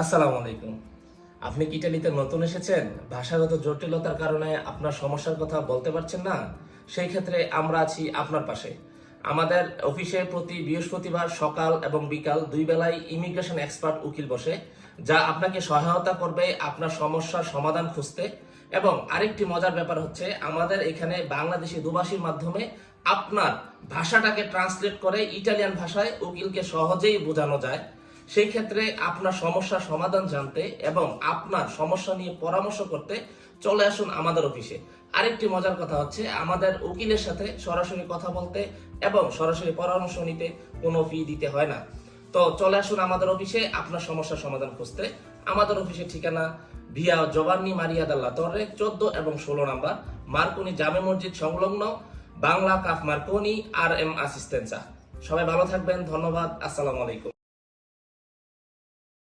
আসসালামু আলাইকুম। আপনি কি ইটালিতে নতুন এসেছেন? ভাষাগত জটিলতার কারণে আপনার সমস্যার কথা বলতে পারছেন না? সেই ক্ষেত্রে আমরা আছি আপনার পাশে। আমাদের অফিসে প্রতি বৃহস্পতিবার সকাল এবং বিকাল দুই বেলায় ইমিগ্রেশন এক্সপার্ট উকিল বসে, যা আপনাকে সহায়তা করবে আপনার সমস্যার সমাধান খুঁজতে। এবং আরেকটি মজার ব্যাপার হচ্ছে, আমাদের এখানে বাংলাদেশি দুভাষীর মাধ্যমে আপনার ভাষাটাকে ট্রান্সলেট করে ইটালিয়ান ভাষায় উকিলকে সহজেই বোঝানো যায়। সেই ক্ষেত্রে আপনার সমস্যার সমাধান জানতে এবং আপনার সমস্যা নিয়ে পরামর্শ করতে চলে আসুন আমাদের অফিসে। আরেকটি মজার কথা হচ্ছে, আমাদের উকিলের সাথে সরাসরি কথা বলতে এবং সরাসরি পরামর্শ নিতে কোনো ফি দিতে হয় না। তো চলে আসুন আমাদের অফিসে, আপনার সমস্যার সমাধান খুঁজতে। আমাদের অফিসের ঠিকানা ভিয়া জবান্নি মারিয়া দাল্লা তর্রে চোদ্দ এবং ষোলো নাম্বার মার্কনি জামে মসজিদ সংলগ্ন বাংলা কাফ মার্কনি আর এম আসিস্টেন্সা। সবাই ভালো থাকবেন, ধন্যবাদ, আসসালামু আলাইকুম।